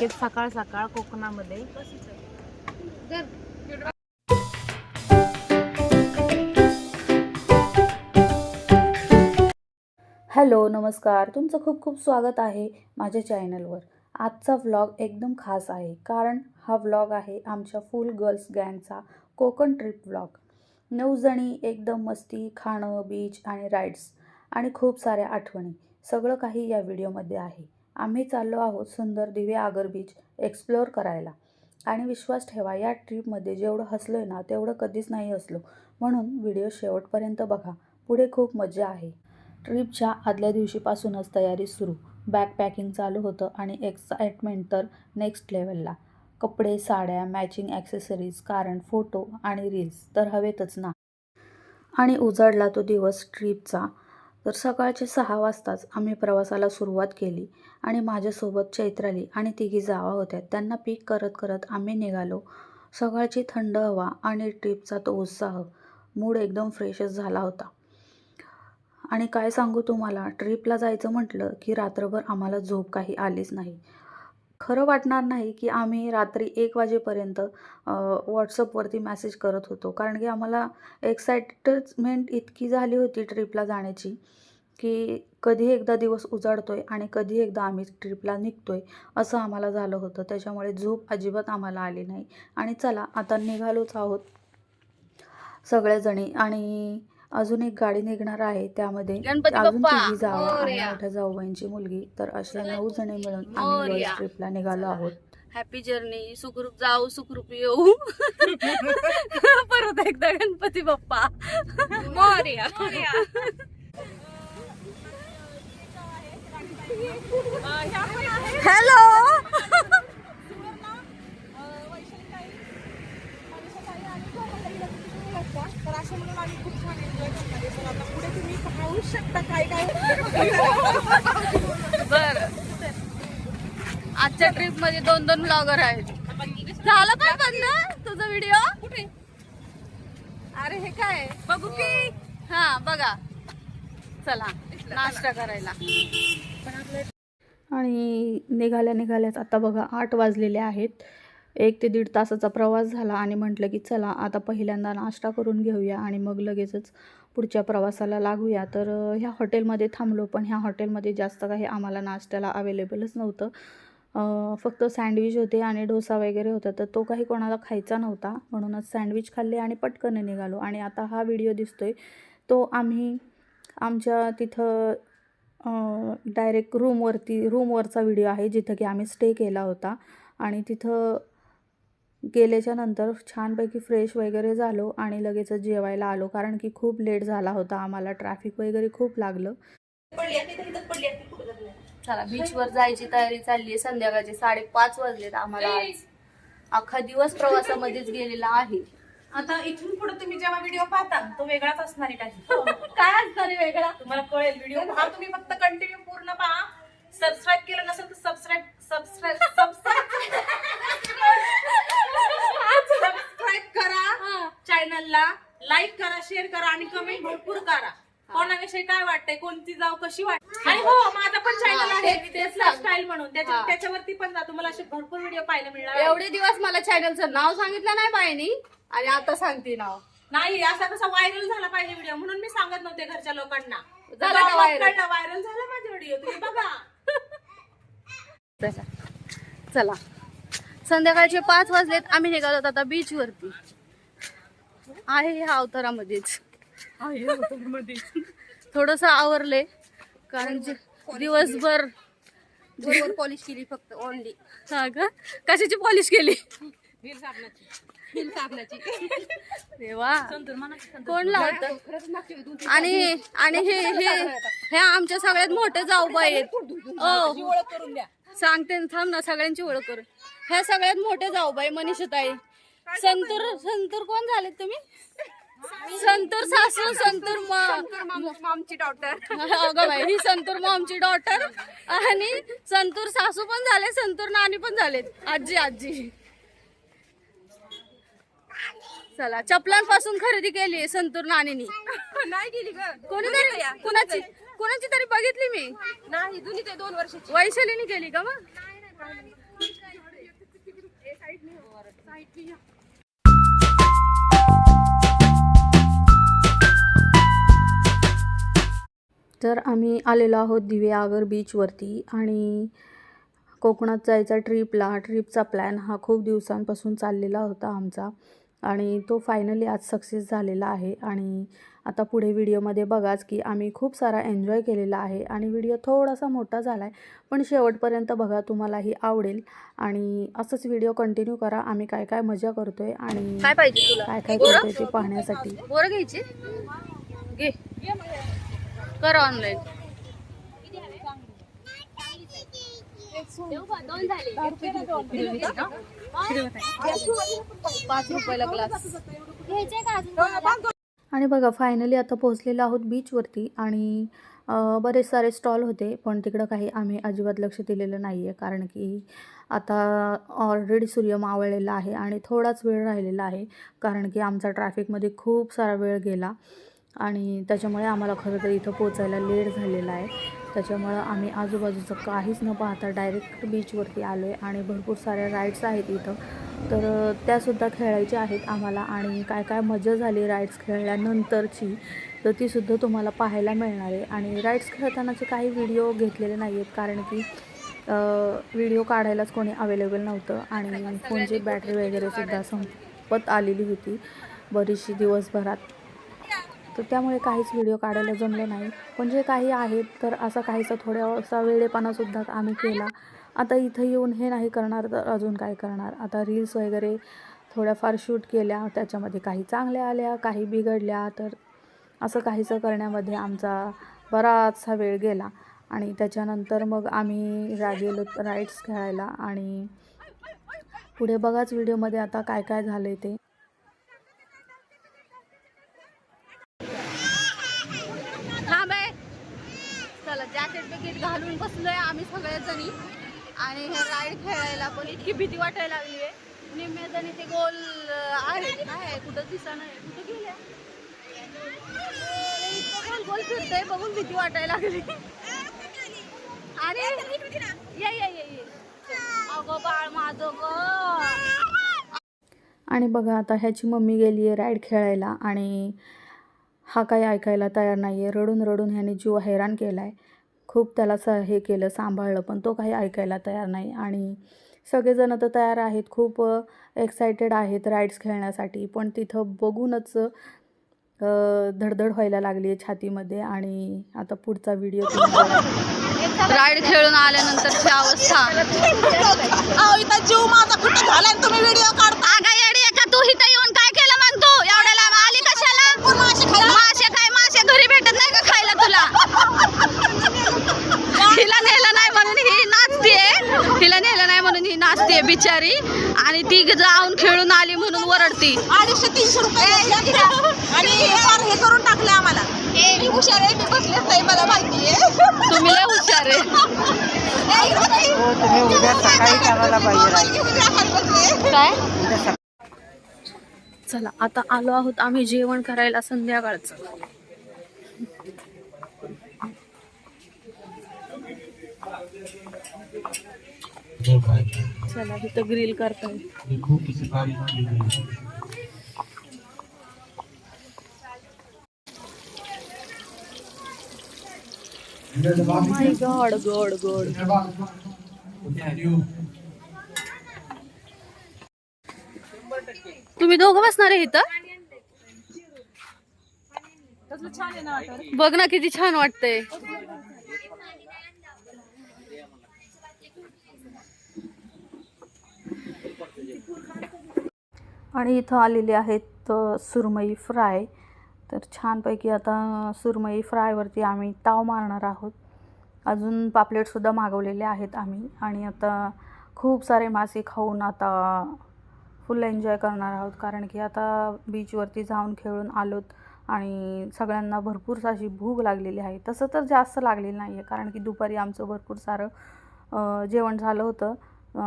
आहेत सकाळ सकाळ कोकणामध्ये. हॅलो नमस्कार. तुमचं खूप खूप स्वागत आहे माझ्या चॅनलवर. आजचा व्लॉग एकदम खास आहे कारण हा व्लॉग आहे आमच्या फुल गर्ल्स गँगचा कोकण ट्रिप व्लॉग. नऊ जणी एकदम मस्ती खाणं बीच आणि राईड्स आणि खूप साऱ्या आठवणी. सगळं काही या व्हिडिओमध्ये आहे. आम्ही चाललो आहोत सुंदर दिवे आगर बीच एक्सप्लोअर करायला. आणि विश्वास ठेवा या ट्रिपमध्ये जेवढं हसलो आहे ना तेवढं कधीच नाही हसलो. म्हणून व्हिडिओ शेवटपर्यंत बघा. पुढे खूप मजा आहे. ट्रिपच्या आदल्या दिवशीपासूनच तयारी सुरू. बॅग पॅकिंग चालू होतं आणि एक्साइटमेंट तर नेक्स्ट लेवलला कपडे साड्या मॅचिंग ॲक्सेसरीज कारण फोटो आणि रील्स तर हवेतच ना. आणि उजाडला तो दिवस ट्रिपचा तर सकाळचे सहा वाजताच आम्ही प्रवासाला सुरुवात केली आणि माझ्यासोबत चैत्राली आणि तिघी जावा होत्या. त्यांना पीक करत करत आम्ही निघालो. सकाळची थंड हवा आणि ट्रिपचा तो उत्साह मूड एकदम फ्रेशच झाला होता. आणि काय सांगू तुम्हाला ट्रिपला जायचं म्हटलं की रात्रभर आम्हाला झोप काही आलीच नाही. खरं वाटणार नाही की आम्ही रात्री एक वाजेपर्यंत व्हॉट्सअपवरती मॅसेज करत होतो. कारण की आम्हाला एक्साइटमेंट इतकी झाली होती ट्रिपला जाण्याची की कधी एकदा दिवस उजाडतोय आणि कधी एकदा आम्ही ट्रिपला निघतो आहे असं आम्हाला झालं होतं. त्याच्यामुळे झोप अजिबात आम्हाला आली नाही. आणि चला आता निघालोच आहोत सगळेजणी आणि अजून एक गाडी निघणार आहे त्यामध्ये. गणपती अजून बाप्पा, तिघी जावा आणि. मोठ्या जाऊबाईंची मुलगी. तर अशा नऊ जणी मिळून आम्ही ट्रिपला निघालो आहोत. हॅपी जर्नी सुखरूप जाऊ सुखरूप येऊ. परत एकदा गणपती बाप्पा! मोर्या! हॅलो तर असे म्हणून आम्ही खूप छान एन्जॉय करणार आहे तर आता पुढे तुम्ही पाहू शकता काय काय बर मध्ये दोन दोन ब्लॉगर आहेत. झालं पण बंद तुझा व्हिडिओ कुठे? अरे हे काय? बघू की. हा बघा. चला नाश्ता करायला. आणि निघाल्या निघाल्याच आता बघा आठ वाजलेले आहेत. एक ते दीड तासाचा प्रवास झाला आणि म्हटलं की चला आता पहिल्यांदा नाश्ता करून घेऊया आणि मग लगेचच पुढच्या प्रवासाला लागूया. तर ह्या हॉटेलमध्ये थांबलो पण ह्या हॉटेलमध्ये जास्त काही आम्हाला नाश्त्याला अवेलेबलच नव्हतं. फक्त सँडविच होते आणि डोसा वगैरे होता तर तो काही कोणाला खायचा नव्हता. म्हणूनच सँडविच खाल्ले आणि पटकन निघालो. आणि आता हा व्हिडिओ दिसतोय तो आम्ही आमच्या तिथं डायरेक्ट रूमवरती रूमवरचा व्हिडिओ आहे जिथं की आम्ही स्टे केला होता. आणि तिथं गेल्याच्यानंतर छानपैकी फ्रेश वगैरे झालो आणि लगेच जेवायला आलो कारण की खूप लेट झाला होता. आम्हाला ट्रॅफिक वगैरे खूप लागलं. चला बीचवर जायची तयारी चालली आहे. संध्याकाळचे साडेपाच वाजलेत आम्हाला आज. अख्खा दिवस प्रवासामध्येच गेलेला आहे. आता इथून पुढे तुम्ही जेव्हा व्हिडिओ पाहता तो वेगळाच असणार आहे काही काय असणार आहे वेगळा? तुम्हाला कळेल व्हिडिओ पहा तुम्ही फक्त कंटिन्यू पूर्ण पहा. सबस्क्राईब केलं नसेल तर सबस्क्राईब सबस्क्राईब सबस्क्राईब करा चॅनलला लाईक करा शेअर करा आणि कमेंट भरपूर करा. कोणाविषयी काय वाटतंय? कोणती जाव कशी वाटते आणि हो माझा पण चॅनल आहे तेच. स्टाईल म्हणून. त्याच्या- हा. त्याच्यावरती पण जा तुम्हाला असे भरपूर व्हिडिओ पाहायला मिळणार आहेत. एवढे दिवस मला चॅनलचं नाव सांगितलं नाही बाईनी आणि आता सांगते नाव. नाही असा कसा व्हायरल झाला पाहिजे व्हिडिओ म्हणून मी सांगत नव्हते घरच्या लोकांना. झाला का viral? व्हायरल झाला माझा व्हिडिओ तुम्ही बघा. चला. संध्याकाळचे पाच वाजलेत. आम्ही निघालो आता बीच वरती. आहे ह्या अवतारामध्येच. थोडस आवरले कारण जे दिवसभर पॉलिश केली फक्त ओनली हा का? कशाची पॉलिश केली? देवा. कोण लावत आणि आणि हे हे हे आमच्या सगळ्यात मोठे जाऊबाई आहेत. माझी ओ ओळख करून द्या. सांगते ना, थांब ना सगळ्यांची ओळख करू ह्या सगळ्यात मोठे जाऊबाई मनीषाताई. संतूर संतूर कोण झाले तुम्ही? संतूर सासू संतूर मॉम. मामची डॉक्टर अगं बाई ही संतूर मॉमची डॉटर आणि संतूर सासू पण झाले संतूर नानी पण झालेत. आजी आजी. चला चपलांपासून खरेदी केली संतूर नानीनी. नाही गेली ग. कोणीतरी कुणाची कुणाची तरी बघितली मी. नाही जुनी ते दोन वर्षाची. वैशालीने केली का मग. तर आम्ही आलेलो आहोत दिवेआगर बीचवरती आणि कोकणात जायचा ट्रिपला ट्रिपचा प्लॅन हा खूप दिवसांपासून चाललेला होता आमचा आणि तो फायनली आज सक्सेस झालेला आहे. आणि आता पुढे व्हिडिओमध्ये बघाच की आम्ही खूप सारा एन्जॉय केलेला आहे आणि व्हिडिओ थोडासा मोठा झाला आहे पण शेवटपर्यंत बघा तुम्हालाही आवडेल. आणि असंच व्हिडिओ कंटिन्यू करा. आम्ही काय काय मजा करतोय आणि काय पाहिजे काय काय करतोय ते पाहण्यासाठी. घे. कर ऑनलाईन पाच रुपयाला ग्लास आणि बघा फायनली आता पोहोचलेलो आहोत बीचवरती आणि बरेच सारे स्टॉल होते पण तिकडं काही आम्ही अजिबात लक्ष दिलेलं नाही आहे कारण की आता ऑलरेडी सूर्य मावळलेला आहे आणि थोडाच वेळ राहिलेला आहे कारण की आमचा ट्रॅफिकमध्ये खूप सारा वेळ गेला. आणि त्याच्यामुळे आम्हाला खरं तर इथं पोचायला लेट झालेला आहे. त्याच्यामुळं आम्ही आजूबाजूचं काहीच न पाहता डायरेक्ट बीचवरती आलो आहे आणि भरपूर साऱ्या राईड्स आहेत इथं. तर त्यासुद्धा खेळायच्या आहेत आम्हाला आणि काय काय मजा झाली राईड्स खेळल्यानंतरची तर तीसुद्धा तुम्हाला पाहायला मिळणार आहे. आणि राईड्स खेळतानाचे काही व्हिडिओ घेतलेले नाही आहेत कारण की व्हिडिओ काढायलाच कोणी अवेलेबल नव्हतं आणि फोनची बॅटरी वगैरे सुद्धा संपत आलेली होती. बरीचशी दिवसभरात. तर त्यामुळे काहीच व्हिडिओ काढायला जमले नाही. पण जे काही आहेत तर असा काहीसा थोड्यासा वेळेपणासुद्धा आम्ही केला. आता इथं येऊन हे नाही करणार तर अजून काय करणार? आता रील्स वगैरे थोड्याफार शूट केल्या त्याच्यामध्ये काही चांगल्या आल्या काही बिघडल्या तर असं काहीसं करण्यामध्ये आमचा बराचसा वेळ गेला. आणि त्याच्यानंतर मग आम्ही रा गेलो राईड्स खेळायला. आणि पुढे बघाच व्हिडिओमध्ये आता काय काय झालं आहे ते थांब आहे चला जॅकेट बिकेट घालून बसलोय आम्ही सगळ्या जणी. आणि हे राईड खेळायला पण इतकी भीती वाटायला लागली आहे. निम्म्या जणी ते गोल आहे काय आहे कुठं दिसा नाही कुठं गेल्या? गोल गोल बघून भीती वाटायला लागली. अरे ये अगं बाळ माझं ग. आणि बघा आता ह्याची मम्मी गेली आहे राईड खेळायला आणि हा काही ऐकायला तयार नाही आहे रडून रडून ह्याने जीव हैराण केला आहे खूप त्याला स हे केलं सांभाळलं पण तो काही ऐकायला तयार नाही. आणि सगळेजण तर तयार आहेत खूप एक्सायटेड आहेत राईड्स खेळण्यासाठी. पण तिथं बघूनच अ, धडधड व्हायला लागली आहे छातीमध्ये. आणि आता पुढचा व्हिडिओ राईड खेळून आल्यानंतरची अवस्था. जीव माझा कुठे झालाय? तुम्ही व्हिडिओ काढता. का तू? ही नाचतीये बिचारी. आणि ती जाऊन खेळून आली म्हणून वरडती. अडीचशे तीनशे रुपये आणि हे हे करून टाकले आम्हाला. मी हुशार आहे मी बसलेच नाही मला माहिती आहे. तुम्ही लय हुशार आहे. तुम्ही उद्या सकाळी करायला पाहिजे काय? चला आता आलो आहोत आम्ही जेवण करायला संध्याकाळचं. चला इथं ग्रिल करताय. माय गॉड गॉड गॉड तुम्ही बसणार आहे इथं? बघ ना किती छान वाटतंय. आणि इथं आलेले आहेत सुरमई फ्राय. तर छानपैकी आता सुरमई फ्रायवरती आम्ही ताव मारणार आहोत. अजून पापलेटसुद्धा मागवलेले आहेत आम्ही. आणि आता खूप सारे मासे खाऊन आता फुल एन्जॉय करणार आहोत. कारण की आता बीचवरती जाऊन खेळून आलोत आणि सगळ्यांना भरपूर अशी भूक लागलेली आहे. तसं तर जास्त लागलेली नाही आहे कारण की दुपारी आमचं भरपूर सारं जेवण झालं होतं.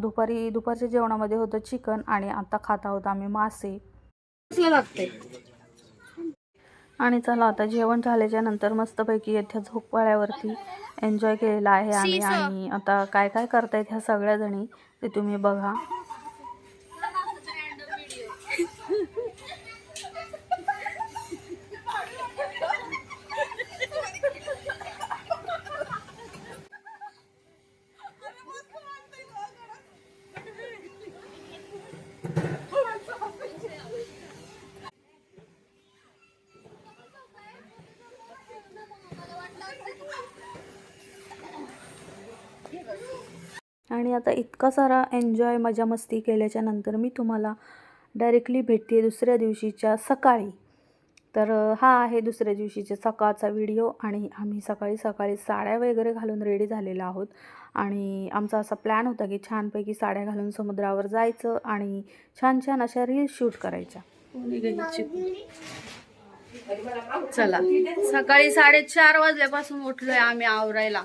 दुपारी दुपारच्या जेवणामध्ये होतं चिकन आणि आता खात आहोत आम्ही मासे. आणि चला आता जेवण झाल्याच्यानंतर मस्तपैकी येत्या झोपाळ्यावरती एन्जॉय केलेला आहे आम्ही आणि आता काय काय करतायत ह्या सगळ्या जणी ते तुम्ही बघा आणि आता इतका सारा एन्जॉय मजा मस्ती केल्याच्यानंतर मी तुम्हाला डायरेक्टली भेटते दुसऱ्या दिवशीच्या सकाळी. तर हा आहे दुसऱ्या दिवशीच्या सकाळचा व्हिडिओ आणि आम्ही सकाळी सकाळी साड्या वगैरे घालून रेडी झालेलो आहोत. आणि आमचा असा प्लॅन होता की छानपैकी साड्या घालून समुद्रावर जायचं आणि छान छान अशा रील्स शूट करायच्या. चला. सकाळी साडेचार वाजल्यापासून उठलोय आम्ही आवरायला.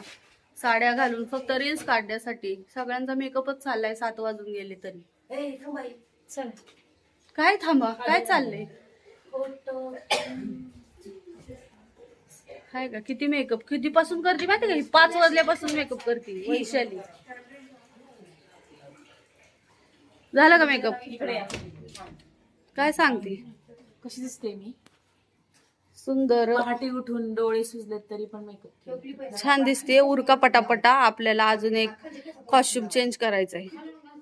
साड्या घालून फक्त रील्स काढण्यासाठी. सगळ्यांचा मेकअपच चाललाय सात वाजून गेले तरी. चला. काय थांबा? काय चाललंय? काय का? किती मेकअप कितीपासून करते माहिती का? पाच वाजल्यापासून मेकअप करते वैशाली. झालं का मेकअप काय सांगते? कशी दिसते मी? सुंदर. पहाटे उठून डोळे सुजलेत तरी पण मेकअप छान दिसते उरका पटापटा. आपल्याला अजून एक कॉस्ट्युम चेंज करायचं आहे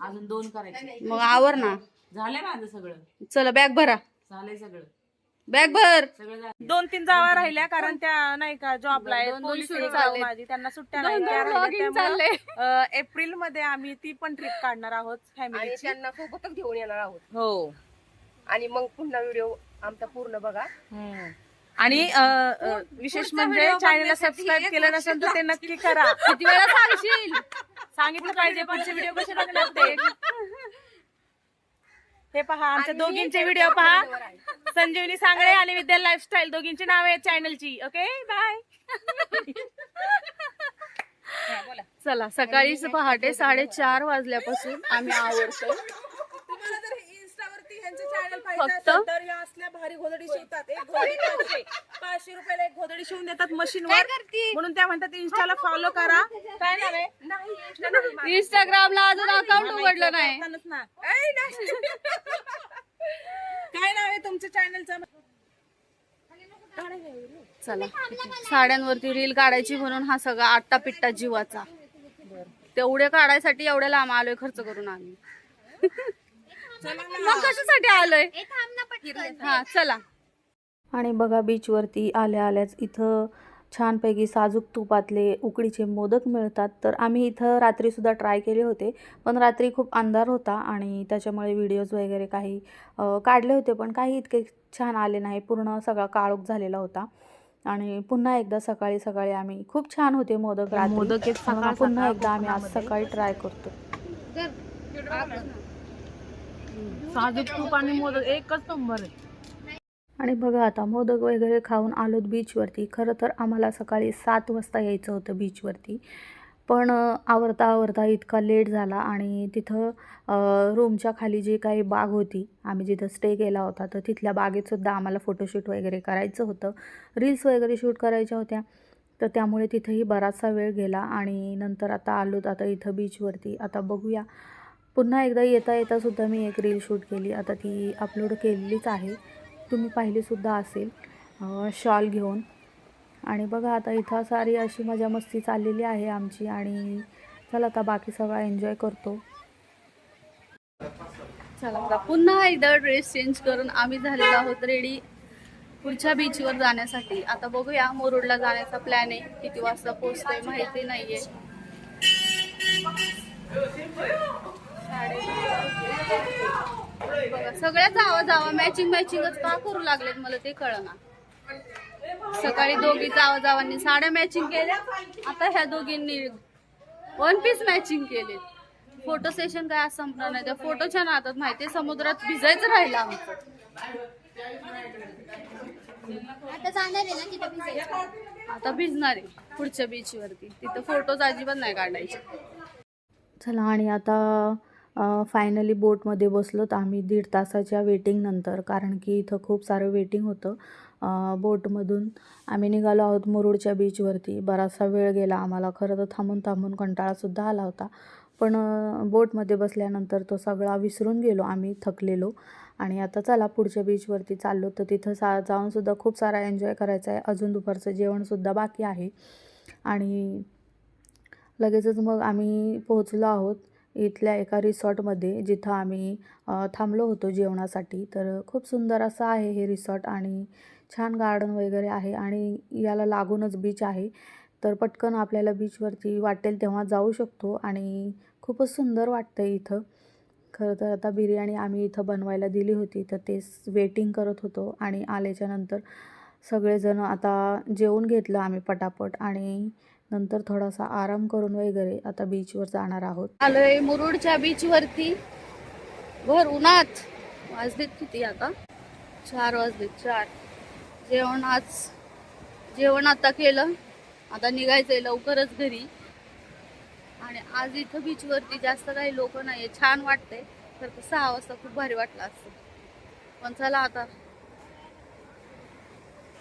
अजून दोन करायचे. मग आवर ना. झालंय माझं सगळं. चला बॅग भरा. झालंय सगळं. बॅग भर. दोन तीन जावा राहिल्या कारण त्या नाही का जॉबला. माझी. त्यांना सुट्ट्या नाही एप्रिलमध्ये आम्ही ती पण ट्रिप काढणार आहोत आणि फॅमिलीची त्यांना सोबतच घेऊन येणार आहोत. हो. आणि मग पुन्हा व्हिडिओ आमचा पूर्ण बघा. आणि विशेष म्हणजे चॅनलला सबस्क्राईब केलं नसेल तर ते नक्की करा. किती वेळा सांगशील? सांगितलं पाहिजे पुढचे व्हिडिओ कसे ते? हे पहा आमच्या दोघींचे व्हिडिओ पहा. संजीवनी सांगळे आणि विद्या लाईफस्टाईल दोघींची नाव आहेत चॅनलची ओके बाय चला सकाळीच पहाटे साडेचार वाजल्यापासून आम्ही आवडतो फक्त? भारी घोदडी शिवतात. एक घोदडी पाचशे पाचशे रुपयाला एक घोदडी शिवून देतात मशीनवर म्हणून त्या म्हणतात इन्स्टाला फॉलो करा. काय नाव आहे? इंस्टाग्रामला अजून अकाउंट उघडलं नाही करतानाच ना. ऐ, नाही. काय नाव आहे तुमच्या चॅनलचं चला. साड्यांवरती रील काढायची म्हणून हा सगळा आट्टा पिट्टा जीवाचा. तेवढे काढायसाठी एवढ्या लांब आलोय खर्च करून आम्ही. मग कशासाठी आलोय? हा चला. आणि बघा बीचवरती आल्या आल्याच इथं छानपैकी साजूक तुपातले उकडीचे मोदक मिळतात. तर आम्ही इथं रात्रीसुद्धा ट्राय केले होते पण रात्री खूप अंधार होता आणि त्याच्यामुळे व्हिडिओज वगैरे काही काढले होते पण काही इतके छान आले नाही. पूर्ण सगळा काळोख झालेला होता. आणि पुन्हा एकदा सकाळी सकाळी आम्ही खूप छान होते मोदक मोदक पुन्हा एकदा आम्ही आज. सकाळी ट्राय करतो. साजूक तूप आणि मोदक एकच नंबर आहे. आणि बघा आता मोदक वगैरे खाऊन आलोत बीचवरती खरं तर आम्हाला सकाळी सात वाजता यायचं होतं बीचवरती पण आवरता आवरता इतका लेट झाला आणि तिथं रूमच्या खाली जी काही बाग होती आम्ही जिथं स्टे केला होता तर तिथल्या बागेतसुद्धा आम्हाला फोटोशूट वगैरे करायचं होतं. रील्स वगैरे शूट करायच्या होत्या. तर त्यामुळे तिथंही बराचसा वेळ गेला आणि नंतर आता आलोत आता इथं बीचवरती आता बघूया पुन्हा एकदा येता येतासुद्धा मी एक रील शूट केली. आता ती अपलोड केलेलीच आहे. तुम्ही पाहिलीसुद्धा असेल. शॉल घेऊन. आणि बघा आता इथं सारी अशी मजा मस्ती चाललेली आहे आमची आणि चला आता बाकी सगळा एन्जॉय करतो. चला आता पुन्हा एकदा ड्रेस चेंज करून आम्ही झालेलो आहोत रेडी पुढच्या बीचवर जाण्यासाठी. आता बघूया मुरुडला जाण्याचा प्लॅन आहे. किती वाजता पोहोचतोय माहिती नाहीये. बघा सगळ्याच जावा जावा मॅचिंग मॅचिंगच का करू लागलेत मला ते कळना. सकाळी दोघी जावा जावांनी साड्या मॅचिंग केल्या आता ह्या दोघींनी वन पीस मॅचिंग केले फोटो सेशन काय आज संपणार नाही त्या फोटोच्या नादात माहितीये समुद्रात भिजायचं राहिलं आमचं. आता भिजणार आहे पुढच्या बीच वरती. तिथं फोटोज अजिबात नाही काढायचे. चला आणि आता फायनली बोटमध्ये बसलो तर आम्ही दीड तासाच्या वेटिंगनंतर कारण की इथं खूप सारं वेटिंग होतं. बोटमधून आम्ही निघालो आहोत मुरुडच्या बीचवरती बराचसा वेळ गेला. आम्हाला खरं तर थांबून थांबून कंटाळासुद्धा आला होता. पण बोटमध्ये बसल्यानंतर तो सगळा विसरून गेलो. आम्ही थकलेलो. आणि आता चला पुढच्या बीचवरती चाललो. तर तिथं सा जाऊनसुद्धा खूप सारा एन्जॉय करायचा आहे. अजून दुपारचं जेवणसुद्धा बाकी आहे. आणि लगेचच मग आम्ही पोहोचलो आहोत. इथल्या एका रिसॉर्टमध्ये जिथं आम्ही थांबलो होतो जेवणासाठी. तर खूप सुंदर असं आहे हे रिसॉर्ट आणि छान गार्डन वगैरे आहे आणि याला लागूनच बीच आहे. तर पटकन आपल्याला बीचवरती वाटेल तेव्हा जाऊ शकतो आणि खूपच सुंदर वाटतं इथं. खरं तर आता बिर्याणी आम्ही इथं बनवायला दिली होती तर तेच वेटिंग करत होतो आणि आल्याच्यानंतर सगळेजण आता जेवून घेतलं आम्ही पटापट आणि नंतर थोडासा आराम करून वगैरे आता बीचवर जाणार आहोत. आलोय मुरुडच्या बीचवरती भर उन्हात. वाजलेत किती आता? चार वाजलेत चार. जेवण आज जेवण आता केलं. आता निघायचंय लवकरच घरी. आणि आज इथं बीचवरती जास्त काही लोक नाही छान वाटतंय. तर सहा वाजता खूप भारी वाटलं असतं. पण चला आता.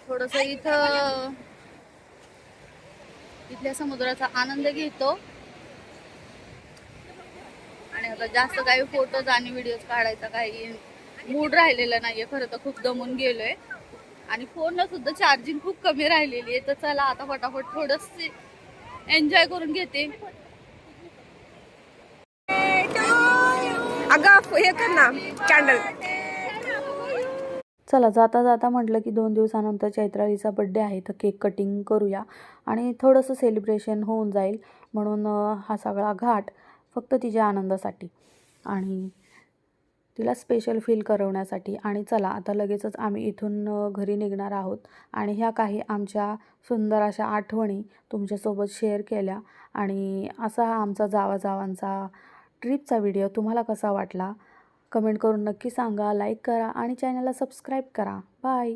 थोडस इथं इथल्या समुद्राचा आनंद घेतो. आणि आता जास्त काही फोटोज आणि व्हिडिओज काढायचा काही मूड राहिलेला नाहीये. खरं तर खूप दमून गेलोय. आणि फोनला सुद्धा चार्जिंग खूप कमी राहिलेली आहे. तर चला आता फटाफट थोडस एन्जॉय करून घेते. अगं हे कर ना कॅन्डल चला जाता जाता म्हटलं की दोन दिवसानंतर चैत्रालीचा बड्डे आहे तर केक कटिंग करूया. आणि थोडंसं सेलिब्रेशन होऊन जाईल म्हणून हा सगळा घाट फक्त तिच्या आनंदासाठी आणि तिला स्पेशल फील करवण्यासाठी. आणि चला आता लगेचच आम्ही इथून घरी निघणार आहोत आणि ह्या काही आमच्या सुंदर अशा आठवणी तुमच्यासोबत शेअर केल्या. आणि असा हा आमचा जावाजावांचा ट्रिपचा व्हिडिओ तुम्हाला कसा वाटला? कमेंट करून नक्की सांगा लाईक करा आणि चॅनलला सबस्क्राईब करा. बाय.